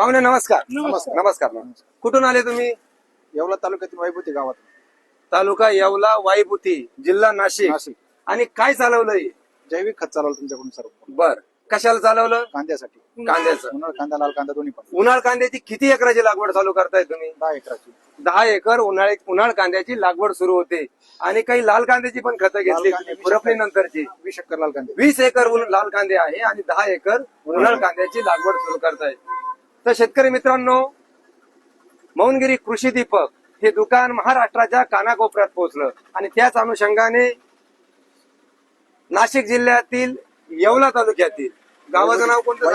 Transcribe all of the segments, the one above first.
पाहुणे नमस्कार. नमस्कार. नमस्कार कुठून आले तुम्ही? येवला तालुक्यातील वैभूती गावात तालुका येवला वाईबुती जिल्हा नाशिक. नाशिक. आणि काय चालवलंय? जैविक खत चालवलं तुमच्याकडून सर्व. बर. कशाला चालवलं? कांद्यासाठी. कांद्याचं. उन्हाळ कांदा लाल कांदा दोन्ही पण. उन्हाळ कांद्याची किती एकराची लागवड चालू करताय तुम्ही? दहा एकराची. दहा एकर उन्हाळी उन्हाळ कांद्याची लागवड सुरू होते. आणि काही लाल कांद्याची पण खतं घेतली कांदे, वीस. नंतरची. वीस एकर लाल कांदे. वीस एकर उन- लाल कांदे आहे आणि दहा एकर उन्हाळ कांद्याची लागवड सुरू करताय. तर शेतकरी मित्रांनो मौनगिरी कृषी दीपक हे दुकान महाराष्ट्राच्या कानाकोपऱ्यात पोहोचलं. आणि त्याच अनुषंगाने नाशिक जिल्ह्यातील येवला तालुक्यातील गावाचं नाव कोणतं?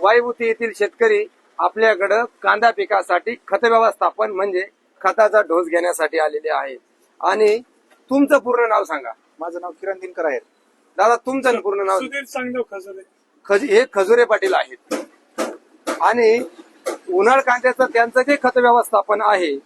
वाईबुती येथील शेतकरी आपल्याकडं कांदा पिकासाठी खत व्यवस्थापन म्हणजे खताचा डोस घेण्यासाठी आलेले आहेत. आणि तुमचं पूर्ण नाव सांगा. माझं नाव किरण दिनकर आहे. दादा तुमचं पूर्ण नाव? सुधीर चांगदेव खजरे. खज हे खजुरे पाटील आहेत. आणि उन्हाळ कांद्याचं त्यांचं जे खत व्यवस्थापन आहे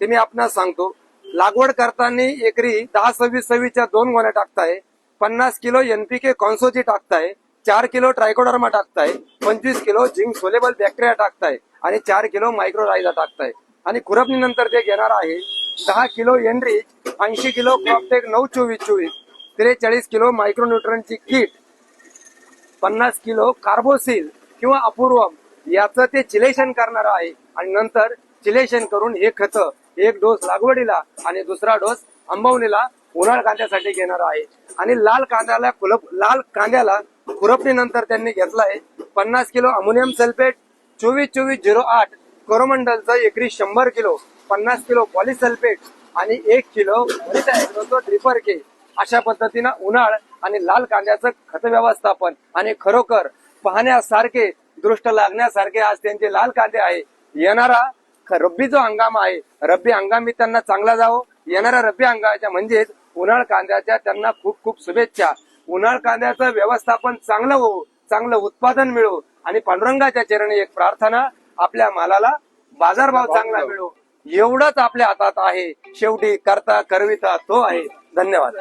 ते मी आपणास सांगतो. लागवड करताना एकरी दहा सव्वीस सव्वीसच्या दोन गोण्या टाकताय पन्नास किलो एनपीके कॉन्सोची टाकताय चार किलो ट्रायकोडर्मा टाकताय पंचवीस किलो झिंक सोलेबल बॅक्टेरिया टाकताय आणि चार किलो मायक्रोरायझा टाकताय. आणि खुरपणीनंतर ते घेणार आहे दहा किलो एनरिच ऐंशी किलो क्रॉपटेक नऊ चोवीस चोवीस त्रेचाळीस किलो मायक्रोन्युट्रनची किट पन्नास किलो कार्बोसिल किंवा अपूर्वम याचं ते चिलेशन करणार आहे. आणि नंतर चिलेशन करून हे खत एक डोस लागवडीला आणि दुसरा डोस आंबवणीला उन्हाळ कांद्यासाठी घेणार आहे. आणि लाल कांद्याला खुलप लाल कांद्याला खुरपणीनंतर त्यांनी घेतलाय पन्नास किलो अमोनियम सल्फेट चोवीस चोवीस झिरो आठ कोरोमंडलचं एकरी शंभर किलो पन्नास किलो पॉलिसल्फेट आणि एक किलो ट्रिपर के अशा पद्धतीनं उन्हाळ आणि लाल कांद्याचं खत व्यवस्थापन आणि खरोखर पाहण्यासारखे दृष्ट लागण्यासारखे आज त्यांचे लाल कांदे आहे. येणारा रब्बी जो हंगाम आहे रब्बी हंगामी त्यांना चांगला जावो. येणाऱ्या रब्बी हंगामाच्या म्हणजेच उन्हाळ कांद्याच्या त्यांना खूप खूप शुभेच्छा. उन्हाळ कांद्याचं व्यवस्थापन चांगलं हो चांगलं उत्पादन मिळो. आणि पांडुरंगाच्या चरणी एक प्रार्थना आपल्या मालाला बाजारभाव चांगला मिळो. एवढंच आपल्या हातात आहे. शेवटी करता करविता तो आहे. धन्यवाद.